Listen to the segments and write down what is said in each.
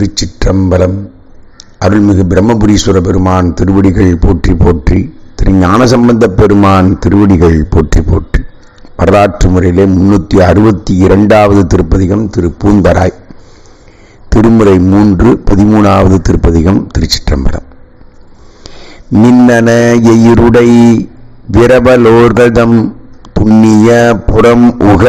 திருச்சிற்றம்பலம். அருள்மிகு பிரம்மபுரீஸ்வர பெருமான் திருவடிகள் போற்றி போற்றி திரு ஞானசம்பந்த பெருமான் திருவடிகள் போற்றி போற்றி. வரலாற்று முறையிலே முன்னூற்றி அறுபத்தி இரண்டாவது திருப்பதிகம் திரு. பூந்தராய். திருமுறை மூன்று பதிமூணாவது திருப்பதிகம் திருச்சிற்றம்பலம். மின்னன எயிருடை விரவலோர்கதம் புண்ணிய புறம் உக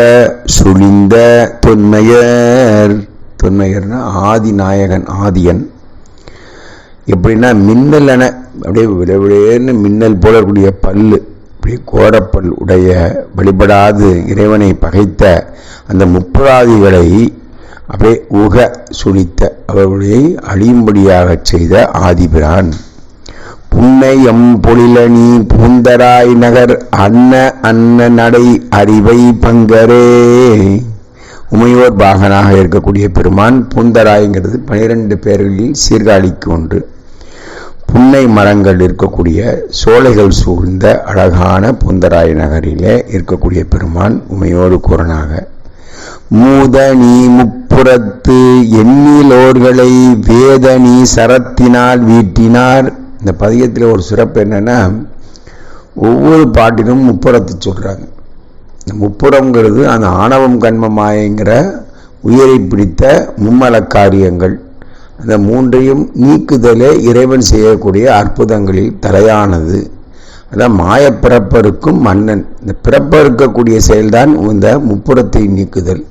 சுழிந்த தொன்மையர். தொன்மையர்னா ஆதிநாயகன் ஆதியன். எப்படின்னா மின்னல் என அப்படியே விடவிடேன்னு மின்னல் போல இருக்கக்கூடிய பல்லு அப்படியே கோடப்பல் உடைய வழிபடாது இறைவனை பகைத்த அந்த முப்பராதிகளை அப்படியே உக சுழித்த அவர்களை அழியும்படியாகச் செய்த ஆதிபிரான். புன்னை எம் பொழிலணி பூந்தராய் நகர் அன்ன அன்ன நடை அறிவை பங்கரே. உமையோர் பாகனாக இருக்கக்கூடிய பெருமான் பூந்தராய்ங்கிறது பனிரெண்டு பேர்களில் சீர்காழிக்கு ஒன்று. புன்னை மரங்கள் இருக்கக்கூடிய சோலைகள் சூழ்ந்த அழகான பூந்தராய் நகரிலே இருக்கக்கூடிய பெருமான் உமையோடு கூறனாக மூதனி முப்புறத்து எண்ணிலோர்களை வேதனி சரத்தினால் வீட்டினார். இந்த பதியத்தில் ஒரு சிறப்பு என்னென்னா ஒவ்வொரு பாட்டிலும் முப்புறத்தை சொல்கிறாங்க இந்த முப்புறங்கிறது அந்த ஆணவம் கண்மமாயங்கிற உயிரை பிடித்த மும்மல காரியங்கள் அந்த மூன்றையும் நீக்குதலே இறைவன் செய்யக்கூடிய அற்புதங்களில் தலையானது. அதான் மாய பிறப்பருக்கும் மன்னன். இந்த பிறப்ப இருக்கக்கூடிய செயல்தான் இந்த முப்புறத்தை நீக்குதல்.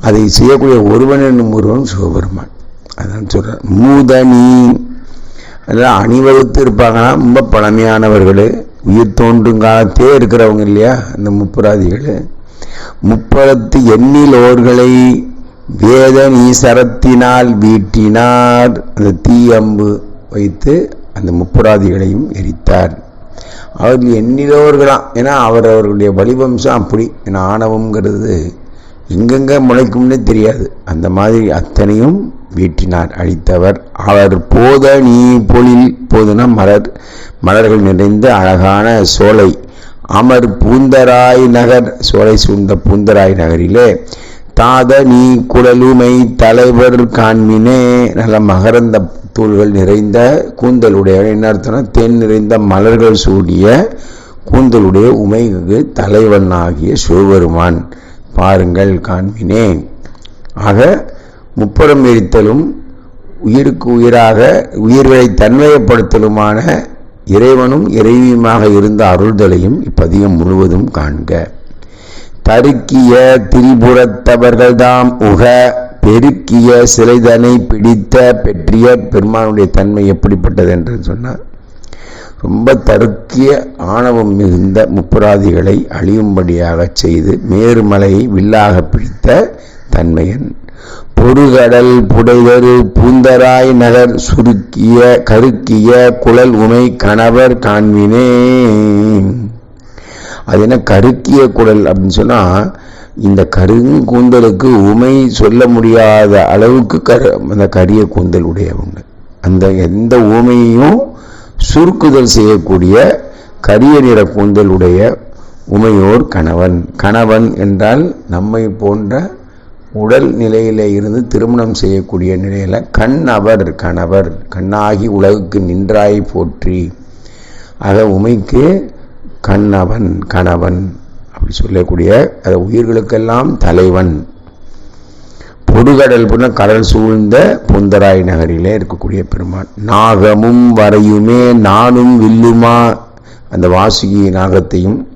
அதை செய்யக்கூடிய ஒருவன் என்னும் ஒருவன் சிவபெருமான். அதான் சொல்கிறார் மூதனி. அதெல்லாம் அணிவகுத்து இருப்பாங்கன்னா ரொம்ப பழமையானவர்கள். உயிர் தோன்றும் காலத்தே இருக்கிறவங்க இல்லையா அந்த முப்புராதிகள்? முப்பரத்து எண்ணிலோர்களை வேதம் ஈசரத்தினால் வீட்டினார். அந்த தீயம்பு வைத்து அந்த முப்புராதிகளையும் எரித்தார். அவர்கள் எண்ணிலோர்களாம் ஏன்னா அவர் அவர்களுடைய வடிவம்சம் அப்படி. ஏன்னா எங்கெங்கே முளைக்கும்னே தெரியாது. அந்த மாதிரி அத்தனையும் வீட்டினார் அழித்தவர் அவர் போத நீ பொழில் போதுனா மலர் மலர்கள் நிறைந்த அழகான சோலை. அமர் பூந்தராய் நகர் சோலை சூழ்ந்த பூந்தராய் நகரிலே. தாத நீ குடலுமை தலைவர் காண்மினே நல்ல மகரந்த தூள்கள் நிறைந்த கூந்தலுடைய என்ன அர்த்தம்னா தேன் நிறைந்த மலர்கள் சூடிய கூந்தலுடைய உமைக்கு தலைவனாகிய சிவபெருமான். பாருங்கள் காண்மினே ஆக முப்புறம் எரித்தலும் உயிருக்கு உயிராக உயிர்களை தன்மையப்படுத்தலுமான இறைவனும் இறைவியுமாக இருந்த அருள்தலையும் இப்பதிகம் முழுவதும் காண்க. தருக்கிய திரிபுரத்தவர்கள்தாம் உக பெருக்கிய சிலைதனை பிடித்த பெற்றிய பெருமானுடைய தன்மை எப்படிப்பட்டது என்று சொன்னார். ரொம்ப தருக்கிய ஆணவம் மிகுந்த முப்புராதிகளை அழியும்படியாக செய்து மேருமலையை வில்லாக பிடித்த தன்மையன். பொறுகடல் புடைதரு பூந்தராய் நகர் சுருக்கிய கருக்கிய குழல் உமை கணவர் காண்பினே. அது என்ன கருக்கிய குழல் அப்படின்னு சொன்னால் இந்த கருங்கூந்தலுக்கு உமை சொல்ல முடியாத அளவுக்கு கரு அந்த கரிய கூந்தல் உடையவங்க. அந்த எந்த உமையும் சுருக்குதல் செய்யக்கூடிய கரிய நிற கூந்தல் உடைய உமையோர் கணவன். கணவன் என்றால் நம்மை போன்ற உடல் நிலையிலே இருந்து திருமணம் செய்யக்கூடிய நிலையில் கண் அவர் கணவர் கண்ணாகி உலகுக்கு நின்றாய் போற்றி. அதை உமைக்கு கண்ணவன் கணவன் அப்படி சொல்லக்கூடிய அதை உயிர்களுக்கெல்லாம் தலைவன். பொடுகடல் புன கடல் சூழ்ந்த பொந்தராய் நகரிலே இருக்கக்கூடிய பெருமான். நாகமும் வரையுமே நானும் வில்லுமா அந்த வாசுகி நாகத்தையும்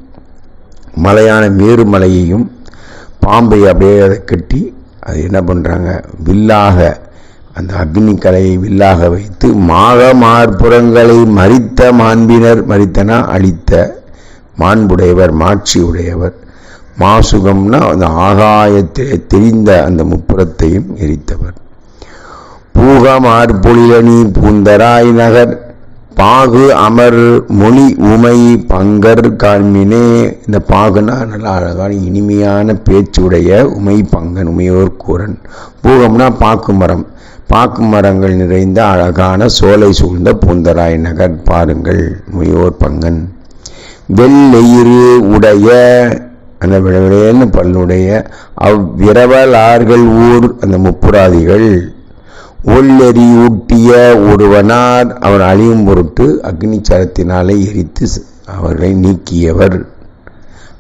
மலையான மேருமலையையும் பாம்பை அப்படியே அதை கட்டி அது என்ன பண்ணுறாங்க வில்லாக அந்த அக்னி கலையை வில்லாக வைத்து மாக மார்புறங்களை மறித்த மாண்பினர் மறித்தனா அழித்த மாண்புடையவர் மாட்சி உடையவர் மாசுகம்னா அந்த ஆகாயத்திலே தெரிந்த அந்த முப்புறத்தையும் எரித்தவர். பூக பூகமார்பொழிலணி பூந்தராய் நகர் பாகு அமர் மொழி உமை பங்கர் காண்மினே. இந்த பாகுனா நல்லா அழகான இனிமையான பேச்சுடைய உமை பங்கன் உமையோர் கூரன் பூகம்னா பாக்கு மரம். பாக்கு மரங்கள் நிறைந்த அழகான சோலை சூழ்ந்த பூந்தராய் நகர் பாருங்கள் உமையோர் பங்கன். வெள்ளெயிறு உடைய அந்த விடவிடையன்னு பல்லுடைய அவ்விரவலார்கள் ஊர் அந்த முப்புராதிகள். ஒல்லெறி ஊட்டிய ஒருவனார் அவன் அழியும் பொருட்டு அக்னிச்சாரத்தினாலே எரித்து அவர்களை நீக்கியவர்.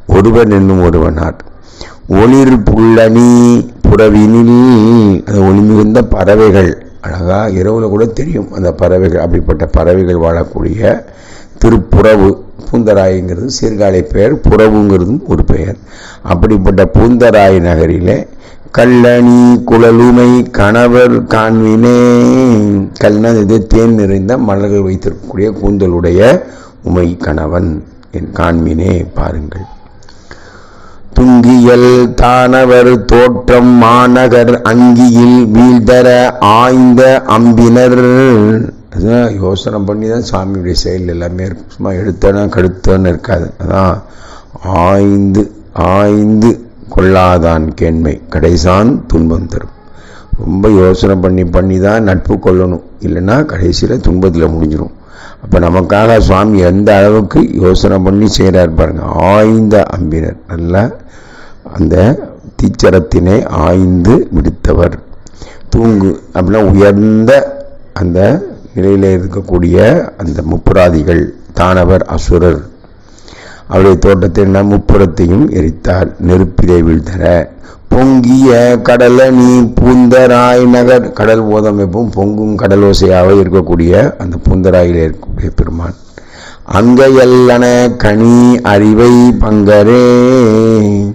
ஒருவன் என்னும் ஒருவனார். ஒளிர் புள்ளனி புறவினில் அது ஒளி மிகுந்த பறவைகள். அழகா இரவுல கூட தெரியும் அந்த பறவைகள் அப்படிப்பட்ட பறவைகள் வாழக்கூடிய திருப்புறவு. பூந்தராய்ங்கிறது சீர்காழி பெயர் புறவுங்கிறதும் ஒரு பெயர். அப்படிப்பட்ட பூந்தராய் நகரிலே கல்லணி குழலுமை கணவர் காண்வினே கல்னா இது தேன் நிறைந்த மலர்கள் வைத்திருக்கக்கூடிய கூந்தலுடைய உமை கணவன் என் காண்மினே பாருங்கள். துங்கியல் தானவர் தோற்றம் மாநகர் அங்கியில் வீழ்தர ஆய்ந்த அம்பினர். அதுதான் யோசனை பண்ணி தான் சாமியுடைய செயல் எல்லாமே இருக்கும். சும்மா எடுத்தனா கடுத்தன்னு இருக்காது. அதான் ஆய்ந்து ஆய்ந்து கொள்ளாதான் கேண்மை. கடைசான் துன்பம் தரும். ரொம்ப யோசனை பண்ணி பண்ணி தான் நட்பு கொள்ளணும். இல்லைன்னா கடைசியில் துன்பத்தில் முடிஞ்சிடும் அப்போ நமக்காக சுவாமி எந்த அளவுக்கு யோசனை பண்ணி செய்கிறார் பாருங்க. ஆய்ந்த அம்பினர் நல்லா அந்த தீச்சரத்தினை ஆய்ந்து விடுத்தவர். தூங்கு அப்படின்னா உயர்ந்த அந்த நிலையில் இருக்கக்கூடிய அந்த முப்புராதிகள் தானவர் அசுரர் அவருடைய தோட்டத்தின் முப்புறத்தையும் எரித்தார். நெருப்பிலே வீழ்த்தர பொங்கிய கடலணி பூந்தராய் நகர். கடல் ஓதம் எப்பவும் பொங்கும் கடலோசையாக இருக்கக்கூடிய அந்த பூந்தராயில் இருக்கக்கூடிய பெருமான். அங்கையல்லன கனி அறிவை பங்கரே.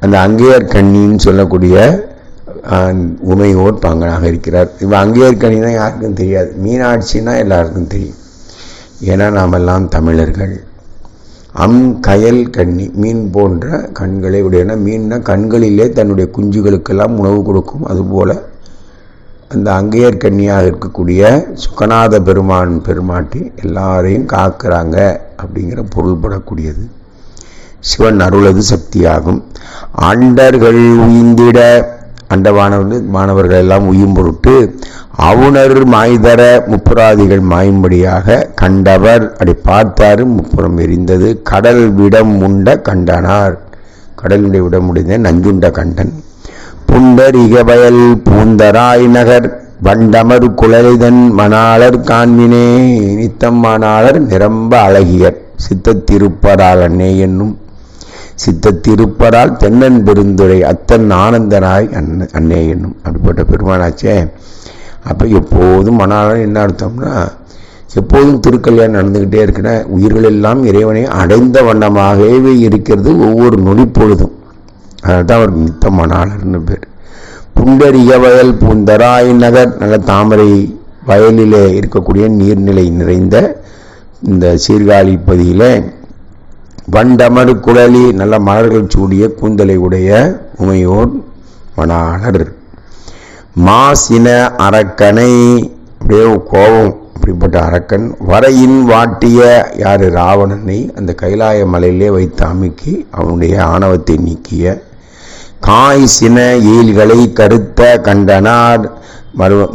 அந்த அங்கையர் கண்ணின்னு சொல்லக்கூடிய உமையோர் பங்கனாக இருக்கிறார். இப்போ அங்கேயர் கண்ணினா யாருக்கும் தெரியாது. மீனாட்சின்னா எல்லாருக்கும் தெரியும். ஏன்னா நாமெல்லாம் தமிழர்கள். அம் கயல் கண்ணி மீன் போன்ற கண்களை உடையன மீன்னா கண்களிலே தன்னுடைய குஞ்சுகளுக்கெல்லாம் உணவு கொடுக்கும். அதுபோல் அந்த அங்கையர் கண்ணியாக இருக்கக்கூடிய சுகநாத பெருமான் பெருமாட்டி எல்லாரையும் காக்கிறாங்க அப்படிங்கிற பொருள்படக்கூடியது. சிவன் அருளது சக்தியாகும். ஆண்டர்கள் உயிந்திட அண்டவானவர்கள் மாணவர்கள் எல்லாம் உயும் பொருட்டு அவுணர் மாய்தர முப்புராதிகள் மாயும்படியாக கண்டவர் அப்படி பார்த்தாரு முப்புறம் எரிந்தது கடல் விடம் உண்ட கண்டனார். கடலுடைய விடம் முடிந்த நஞ்சுண்ட கண்டன். புண்டர் இகவயல் பூந்தராய் நகர் வண்டமர் குழலிதன் மணாளர் காண்மினே நித்தம் மணாளர் நிரம்ப அழகியர் சித்த அன்னே என்னும் சித்தத்திருப்பரால் தென்னன் பெருந்துரை அத்தன் ஆனந்தனாய் அன்ன அன்னே என்னும் அப்படிப்பட்ட பெருமானாச்சே. அப்போ எப்போதும் மணாளன் என்ன அர்த்தம்னா எப்போதும் திருக்கல்யாணம் நடந்துக்கிட்டே இருக்கிற உயிர்கள் எல்லாம் இறைவனை அடைந்த வண்ணமாகவே இருக்கிறது ஒவ்வொரு நொடிப்பொழுதும். பொழுதும் அதுதான் அவர் நித்த மணாளர்னு பேர். புண்டரிய வயல் பூந்தராய் நகர் நல்ல தாமரை வயலிலே இருக்கக்கூடிய நீர்நிலை நிறைந்த இந்த சீர்காழி பகுதியில் வண்டமடு குழலி நல்ல மலர்கள் சூடிய கூந்தலை உடைய உமையோர் மணாளர். மாசின அரக்கனை அப்படியே கோபம் அப்படிப்பட்ட அரக்கன் வரையின் வாட்டிய யார் ராவணனை அந்த கைலாய மலையிலே வைத்து அமுக்கி அவனுடைய ஆணவத்தை நீக்கிய காய் சின எயில்களை கருத்த கண்டனார்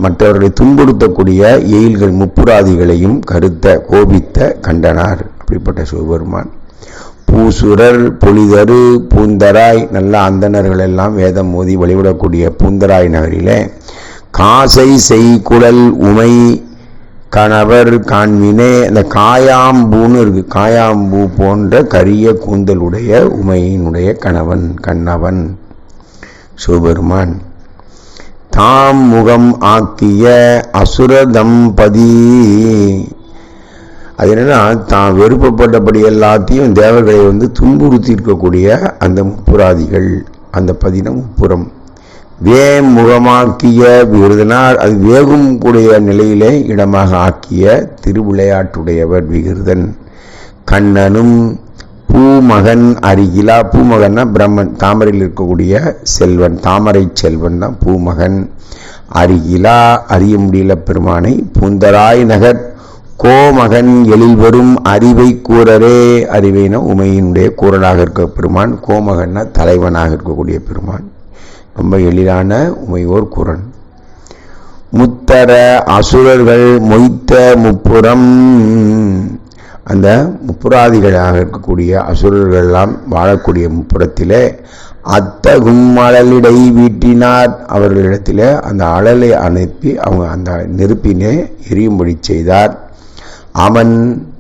மற்றவர்களை துன்புறுத்தக்கூடிய எயில்கள் முப்புராதிகளையும் கருத்த கோபித்த கண்டனார் அப்படிப்பட்ட சிவபெருமான். பூசுரர் புலிதரு பூந்தராய் நல்ல அந்தணர்கள் எல்லாம் வேதம் மோதி வழிவிடக்கூடிய பூந்தராய் நகரிலே காசை செய்குழல் உமை கணவர் காண்மினே அந்த காயாம்பூன்னு இருக்கு. காயாம்பூ போன்ற கரிய கூந்தலுடைய உமையினுடைய கணவன் கண்ணவன் சிவபெருமான். தாம் முகம் ஆக்கிய அசுர தம்பதி அது என்னென்னா தான் வெறுப்பப்பட்டபடி எல்லாத்தையும் தேவர்களை வந்து துன்புறுத்தி இருக்கக்கூடிய அந்த முப்புராதிகள் அந்த பதினம் முப்புறம். வேமுகமாக்கிய விருதனார் அது வேகும் கூடிய நிலையிலே இடமாக ஆக்கிய திருவிளையாட்டுடையவர் விகிருதன். கண்ணனும் பூமகன் அருகிலா பூமகன்னா பிரம்மன் தாமரையில் இருக்கக்கூடிய செல்வன் தாமரை செல்வன் தான் பூமகன். அருகிலா அறிய முடியல பெருமானை பூந்தராய் நகர் கோமகன் எழில் வரும் அறிவை கூறரே அறிவைனா உமையினுடைய கூறலாக இருக்க பெருமான் கோமகன்னா தலைவனாக இருக்கக்கூடிய பெருமான். ரொம்ப எளிதான உமையோர் குரன். முத்தர அசுரர்கள் மொய்த்த முப்புறம் அந்த முப்புராதிகளாக இருக்கக்கூடிய அசுரர்கள்லாம் வாழக்கூடிய முப்புறத்தில் அத்தகும் அழலிடை வீட்டினார் அவர்களிடத்தில் அந்த அழலை அனுப்பி அவங்க அந்த நெருப்பினை எரியும்படி செய்தார். அமன்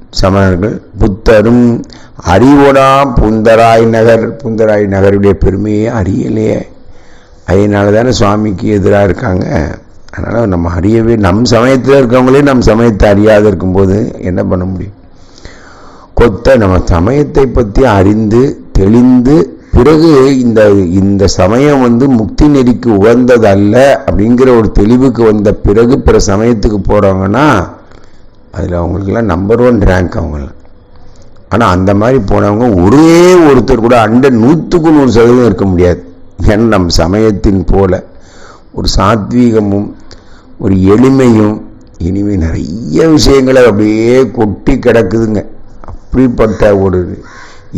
சமணர்கள் புத்தரும் அறிவுடா புந்தராய் நகர். புந்தராய் நகருடைய பெருமையை அறியலையே அதனால தானே சுவாமிக்கு எதிராக இருக்காங்க. அதனால் நம்ம அறியவே நம் சமயத்தில் இருக்கவங்களே நம் சமயத்தை அறியாது இருக்கும்போது என்ன பண்ண முடியும்? கொத்த நம்ம சமயத்தை பற்றி அறிந்து தெளிந்து பிறகு இந்த இந்த சமயம் வந்து முக்தி நெறிக்கு உகந்தது அல்ல அப்படிங்கிற ஒரு தெளிவுக்கு வந்த பிறகு பிற சமயத்துக்கு போகிறவங்கன்னா அதில் அவங்களுக்கெல்லாம் நம்பர் ஒன் ரேங்க் அவங்களாம் ஆனால் அந்த மாதிரி போனவங்க ஒரே ஒருத்தர் கூட அண்ட நூற்றுக்கு நூறு சதவீதம் இருக்க முடியாது. ஏன்னா நம் சமயத்தின் போல ஒரு சாத்வீகமும் ஒரு எளிமையும் இனிமேல் நிறைய விஷயங்களை அப்படியே கொட்டி கிடக்குதுங்க. அப்படிப்பட்ட ஒரு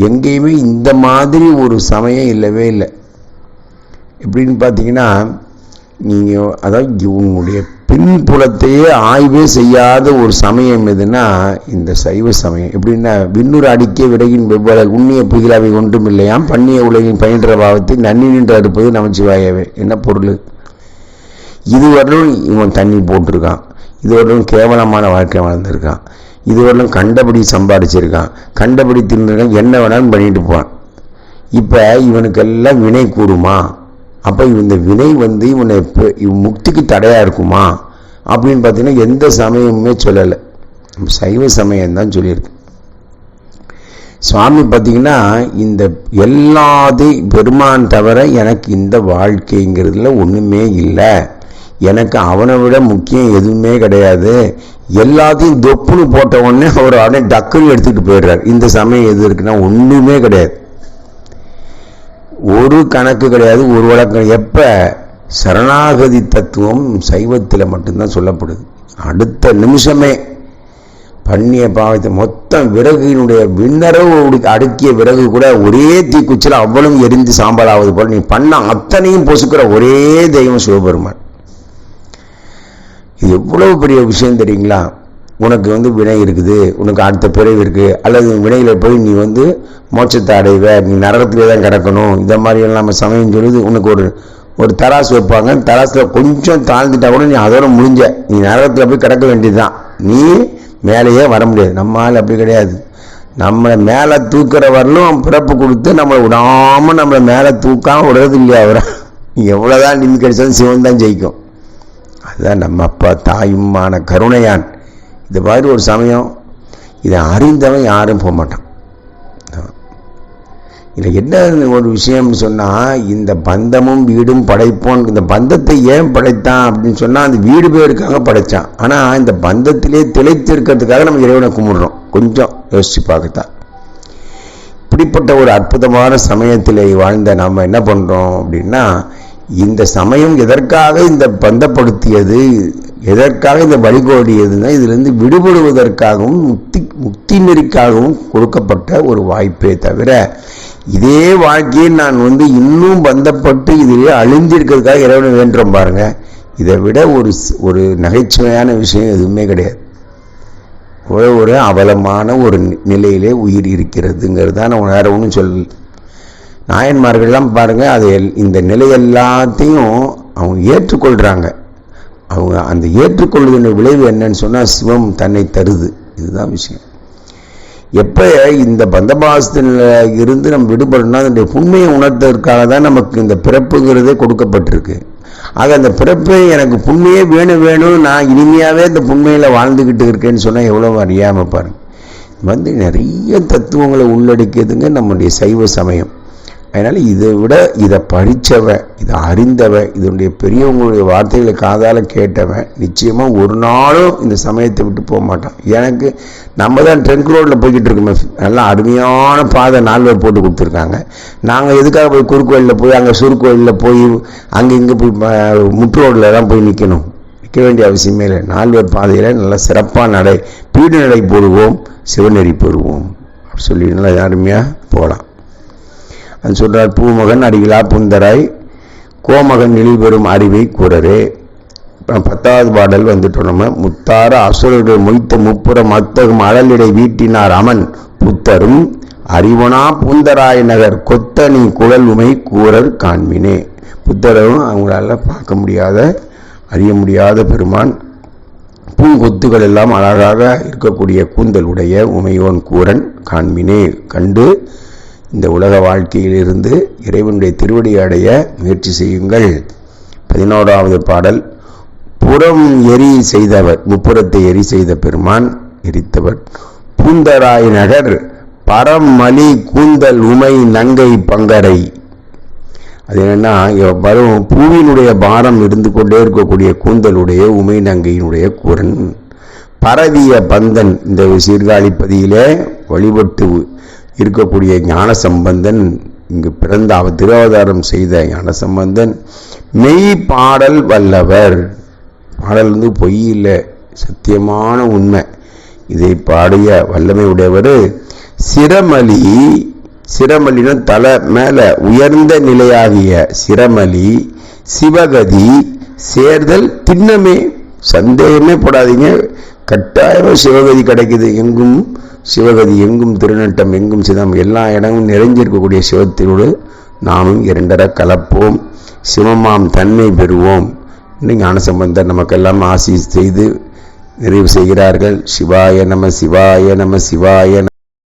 எங்கேயுமே இந்த மாதிரி ஒரு சமயம் இல்லவே இல்லை. எப்படின்னு பார்த்தீங்கன்னா நீங்கள் அதாவது உங்களுடைய பின்புலத்தையே ஆய்வே செய்யாத ஒரு சமயம் எதுனா இந்த சைவ சமயம். எப்படின்னா விண்ணூர் அடிக்க விடகின் வெவ்வேறு உண்ணிய புகிலாவை ஒன்றும் இல்லையாம். பண்ணிய உலகின் பயின்ற பாவத்தை நன்னி நின்று அறுப்பது நமச்சிவாயவே. என்ன பொருள்? இதுவரையிலும் இவன் தண்ணி போட்டிருக்கான். இதுவரையிலும் கேவலமான வாழ்க்கை வாழ்ந்திருக்கான். இதுவரையிலும் கண்டபடி சம்பாதிச்சிருக்கான். கண்டபடி தின்னுருக்கான். என்ன வேணாலும் பண்ணிட்டு போவான். இப்போ இவனுக்கெல்லாம் வினை கூடுமா? அப்போ இந்த வினை வந்து இவனை இப்போ இவன் முக்திக்கு தடையாக இருக்குமா? அப்படின்னு பார்த்தீங்கன்னா எந்த சமயமுமே சொல்லலை. சைவ சமயம் தான் சொல்லியிருக்கு. சுவாமி பார்த்தீங்கன்னா இந்த எல்லாத்தையும் பெருமான் தவிர எனக்கு இந்த வாழ்க்கைங்கிறதுல ஒன்றுமே இல்லை. எனக்கு அவனை விட முக்கியம் எதுவுமே கிடையாது. எல்லாத்தையும் தொப்புன்னு போட்ட உடனே அவர் உடனே டக்குன்னு எடுத்துகிட்டு போயிடுறார். இந்த சமயம் எது இருக்குன்னா ஒன்றுமே கிடையாது. ஒரு கணக்கு கிடையாது ஒரு வழக்கம் எப்போ? சரணாகதி தத்துவம் சைவத்தில் மட்டும்தான் சொல்லப்படுது. அடுத்த நிமிஷமே பண்ணிய பாவத்தை மொத்தம் விறகினுடைய விண்ணரவு அடுக்கிய விறகு கூட ஒரே தீக்குச்சில் அவ்வளவு எரிந்து சாம்பலாவது போல நீ பண்ண அத்தனையும் பொசுக்கிற ஒரே தெய்வம் சிவபெருமான். இது எவ்வளவு பெரிய விஷயம் தெரியுங்களா? உனக்கு வந்து வினை இருக்குது உனக்கு அடுத்த பிறகு இருக்குது அல்லது வினையில் போய் நீ வந்து மோட்சத்தை அடைவ நீ நரகத்திலே தான் கிடக்கணும் இந்த மாதிரியெல்லாம் நம்ம சமயம் சொல்லுது உனக்கு ஒரு ஒரு தராசு வைப்பாங்க தராசில் கொஞ்சம் தாழ்ந்துட்டா கூட நீ அதோட முடிஞ்ச நீ நரகத்தில் போய் கிடக்க வேண்டியது தான் நீ மேலேயே வர முடியாது நம்மளால் அப்படி கிடையாது. நம்மளை மேலே தூக்குற வரலும் பிறப்பு கொடுத்து நம்மளை விடாமல் நம்மளை மேலே தூக்காம விடுறது இல்லையா அவரை? எவ்வளோதான் நிம்மி கிடைச்சாலும் சிவன் தான் ஜெயிக்கும். அதுதான் நம்ம அப்பா தாயுமான கருணையான். இந்த மாதிரி ஒரு சமயம் இதை அறிந்தவன் யாரும் போக மாட்டான். இதில் என்ன ஒரு விஷயம்னு சொன்னால் இந்த பந்தமும் வீடும் படைப்போன் இந்த பந்தத்தை ஏன் படைத்தான் அப்படின்னு சொன்னால் அந்த வீடு பேருக்காக படைத்தான் ஆனால் இந்த பந்தத்திலே திளைத்து இருக்கிறதுக்காக நம்ம இறைவனை கும்பிடுறோம். கொஞ்சம் யோசிச்சு பார்க்கத்தான். இப்படிப்பட்ட ஒரு அற்புதமான சமயத்தில் வாழ்ந்த நம்ம என்ன பண்ணுறோம் அப்படின்னா இந்த சமயம் எதற்காக இந்த பந்தப்படுத்தியது எதற்காக இந்த வழிகோடியதுன்னா இதிலிருந்து விடுபடுவதற்காகவும் முக்தி முக்தி நெறிக்காகவும் கொடுக்கப்பட்ட ஒரு வாய்ப்பே தவிர இதே வாழ்க்கையை நான் வந்து இன்னும் பந்தப்பட்டு இதிலே அழிஞ்சிருக்கிறதுக்காக இறைவனை வேண்டுறோம் பாருங்க. இதை விட ஒரு ஒரு நகைச்சுவையான விஷயம் எதுவுமே கிடையாது. ஒரு ஒரு அவலமான ஒரு நிலையிலே உயிர் இருக்கிறதுங்கிறது தான் நான் வேற ஒன்றும் சொல்ல நாயன்மார்கள்லாம் பாருங்கள் அது இந்த நிலை எல்லாத்தையும் அவங்க ஏற்றுக்கொள்கிறாங்க அவங்க அந்த ஏற்றுக்கொள்வதன் விளைவு என்னன்னு சொன்னால் சிவம் தன்னை தருது. இதுதான் விஷயம். எப்போ இந்த பந்தபாசத்தில் இருந்து நம்ம விடுபடணும்னா அதனுடைய உண்மையை உணர்த்ததற்காக தான் நமக்கு இந்த பிறப்புங்கிறதே கொடுக்கப்பட்டிருக்கு. ஆக அந்த பிறப்பை எனக்கு புண்மையே வேணும் வேணும் நான் இனிமையாகவே இந்த புண்மையில் வாழ்ந்துக்கிட்டு இருக்கேன்னு சொன்னால் எவ்வளோ அறியாமல் பாருங்கள் வந்து நிறைய தத்துவங்களை உள்ளடக்கியதுங்க நம்முடைய சைவ சமயம். அதனால் இதை விட இதை படித்தவன் இதை அறிந்தவன் இதனுடைய பெரியவங்களுடைய வார்த்தைகளை காதால் கேட்டவன் நிச்சயமாக ஒரு நாளும் இந்த சமயத்தை விட்டு போக மாட்டான். எனக்கு நம்ம தான் ட்ரெங்க் ரோட்டில் போய்கிட்டு இருக்கோமே நல்லா அருமையான பாதை நால்வர் போட்டு கொடுத்துருக்காங்க. நாங்கள் எதுக்காக போய் குறுக்கோயிலில் போய் அங்கே சுருக்கோயிலில் போய் அங்கே இங்கே போய் முட்டு ரோட்டில் தான் போய் நிற்கணும் நிற்க வேண்டிய அவசியமே இல்லை. நால்வர் பாதையில் நல்லா சிறப்பாக நடை பீடு நடை போடுவோம் சிவநெறி போடுவோம் அப்படி சொல்லி நல்லா அருமையாக போகலாம் அது சொல்கிறார் பூமகன் அடிகளா புந்தராய் கோமகன் நிலைபெறும் அறிவை கூறரே பத்தாவது பாடல் வந்துட்டோம் நம்ம. முத்தார அசுரர்கள் மொய்த்த முப்புறம் அத்தகும் அழலிடை வீட்டினார் அமன். புத்தரும் அறிவனா பூந்தராய் நகர் கொத்தனி குழல் உமை கூறர் காண்மினே புத்தரும் அவங்களால பார்க்க முடியாத அறிய முடியாத பெருமான். பூங்கொத்துகள் எல்லாம் அழகாக இருக்கக்கூடிய கூந்தலுடைய உமையோன் கூரன் காண்மினே கண்டு இந்த உலக வாழ்க்கையிலிருந்து இறைவனுடைய திருவடி அடைய முயற்சி செய்யுங்கள். பதினோராவது பாடல். புறம் எரி செய்தவர் முப்புறத்தை எரி செய்த பெருமான் எரித்தவர். பூந்தராய் நகர் பரமலி கூந்தல் உமை நங்கை பங்கரை. அது என்னன்னா வரும் பூவினுடைய பாரம் இருந்து கொண்டே இருக்கக்கூடிய கூந்தலுடைய உமை நங்கையினுடைய கூரன் பரவிய பந்தன் இந்த சீர்காழிப்பதியிலே வழிபட்டு இருக்கக்கூடிய ஞான சம்பந்தன் இங்கு பிறந்த அவர் செய்த ஞான சம்பந்தன் மெய் பாடல் வல்லவர். பாடல் வந்து பொய் இல்லை சத்தியமான உண்மை. இதை பாடிய வல்லமை உடையவர் சிரமலி. சிரமலின தலை மேல உயர்ந்த நிலையாகிய சிரமலி சிவகதி சேர்தல் திண்ணமே. சந்தேகமே படாதீங்க. கட்டாயமாக சிவகதி கிடைக்குது எங்கும். சிவகதி எங்கும் திருநட்டம் எங்கும் சிதம் எல்லா இடமும் நிறைஞ்சிருக்கக்கூடிய சிவத்தினோடு நாமும் இரண்டர கலப்போம். சிவமாம் தன்மை பெறுவோம். இன்னும் ஞானசம்பந்தர் நமக்கெல்லாம் ஆசி செய்து நிறைவு செய்கிறார்கள். சிவாய நம சிவாய நம சிவாய